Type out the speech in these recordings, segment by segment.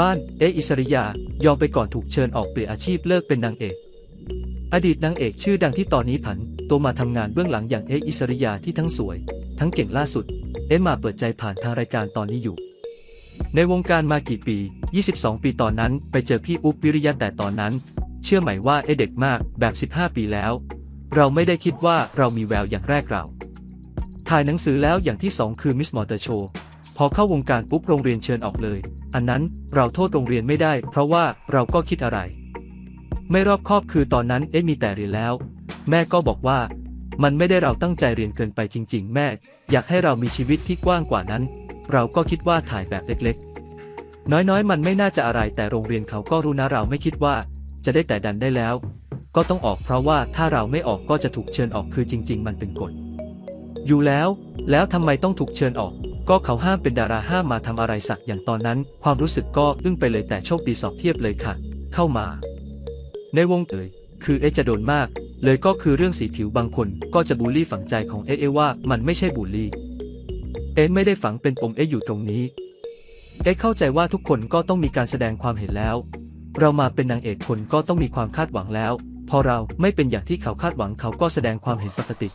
บ้าน เออิสริยา ยอมไปก่อนถูกเชิญออกเปลี่ยนอาชีพเลิกเป็นนางเอก อดีตนางเอกชื่อดังที่ตอนนี้ผัน ตัวมาทำงานเบื้องหลังอย่างเออิสริยาที่ทั้งสวย ทั้งเก่งล่าสุด เอมาเปิดใจผ่านทางรายการตอนนี้อยู่ ในวงการมากี่ปี 22 ปีตอนนั้น ไปเจอพี่อุ๊บวิริยะแต่ตอนนั้น เชื่อไหมว่าเอเด็กมากแบบ 15 ปีแล้ว เราไม่ได้คิดว่าเรามีแววอย่างแรกเราถ่ายหนังสือแล้วอย่างที่สองคือมิสมอเตอร์โชว์ พอเข้าวงการปุ๊บโรงเรียนเชิญออกเลย อันนั้นเราโทษโรงเรียนไม่ได้ เพราะว่าเราก็คิดอะไร ไม่รอบคอบคือตอนนั้นเอ๊ะมีแต่เรียนแล้ว แม่ก็บอกว่ามันไม่ได้เราตั้งใจเรียนเกินไปจริง ๆ แม่ อยากให้เรามีชีวิตที่กว้างกว่านั้น เราก็คิดว่าถ่ายแบบเล็กๆ น้อยๆ มันไม่น่าจะอะไรแต่โรงเรียนเขาก็รู้นะเราไม่คิดว่า จะได้แต่ดันได้แล้ว ก็ต้องออกเพราะว่าถ้าเราไม่ออกก็จะถูกเชิญออกคือจริง ๆ มันเป็นกฎอยู่แล้ว แล้วทำไมต้องถูกเชิญออก ก็เขาห้ามเป็นดาราห้ามมาทำอะไรสักอย่างตอนนั้น ความรู้สึกก็อึ้งไปเลยแต่โชคดีสอบเทียบเลยค่ะ เข้ามา ในวงเอ่ยคือเอจะโดนมาก เลยก็คือเรื่องสีผิวบางคนก็จะบูลลี่ฝังใจของเอเอะว่ามันไม่ใช่บูลลี่ เอไม่ได้ฝังเป็นปมเออยู่ตรงนี้ เอเข้าใจว่าทุกคนก็ต้องมีการแสดงความเห็นแล้ว เรามาเป็นนางเอกคนก็ต้องมีความคาดหวังแล้ว พอเราไม่เป็นอย่างที่เขาคาดหวังเขาก็แสดงความเห็นปกติ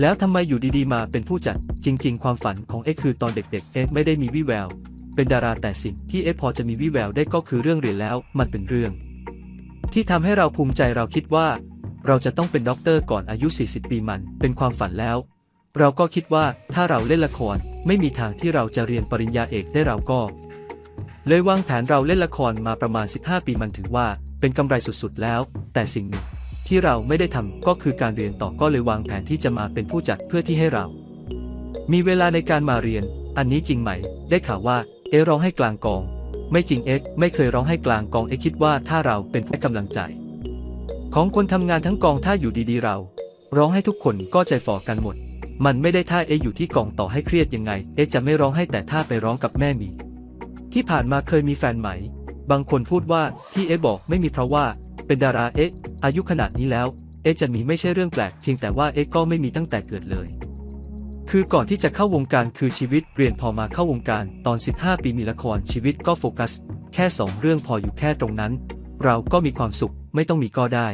แล้วทำไมอยู่ดีๆมาเป็นผู้จัด จริง ๆ ความฝันของเอ็กคือตอนเด็กๆ เอ็กไม่ได้มีวิแวว เป็นดาราแต่สิ่งที่เอ็กพอจะมีวิแววได้ก็คือเรื่องเรียนแล้ว มันเป็นเรื่อง ที่ทำให้เราภูมิใจเราคิดว่า เราจะต้องเป็นด็อกเตอร์ก่อนอายุ 40 ปีมัน เป็นความฝันแล้ว เราก็คิดว่าถ้าเราเล่นละครไม่มีทางที่เราจะเรียนปริญญาเอกได้เราก็ เลยวางแผนเราเล่นละครมาประมาณ 15 ปีมันถือว่าเป็นกำไรสุดๆแล้ว แต่สิ่งหนึ่ง ที่เราไม่ได้ทำก็คือการเรียนต่อก็เลยวางแผนที่จะมาเป็นผู้จัดเพื่อที่ให้เรา มีเวลาในการมาเรียน อันนี้จริงไหม ได้ข่าวว่า เอร้องให้กลางกอง ไม่จริงเอ็กไม่เคยร้องให้กลางกองเอ็กคิดว่าถ้าเราเป็นแค่กำลังใจ ของคนทำงานทั้งกองถ้าอยู่ดีๆเรา ร้องให้ทุกคนก็ใจฝ่อกันหมด มันไม่ได้ถ้าเออยู่ที่กองต่อให้เครียดยังไง เอจะไม่ร้องให้แต่ถ้าไปร้องกับแม่มี ที่ผ่านมาเคยมีแฟนไหม บางคนพูดว่าที่เอบอกไม่มีเพราะว่า เป็นดาราเอ๊ะ อายุขนาดนี้แล้ว เอ๊ะจะมีไม่ใช่เรื่องแปลกเพียงแต่ว่าเอ๊ะก็ไม่มีตั้งแต่เกิดเลย คือก่อนที่จะเข้าวงการคือชีวิตเปลี่ยนพอมาเข้าวงการตอน 15 ปีมีละครชีวิตก็โฟกัส แค่สองเรื่องพออยู่แค่ตรงนั้น เราก็มีความสุขไม่ต้องมีก็ได้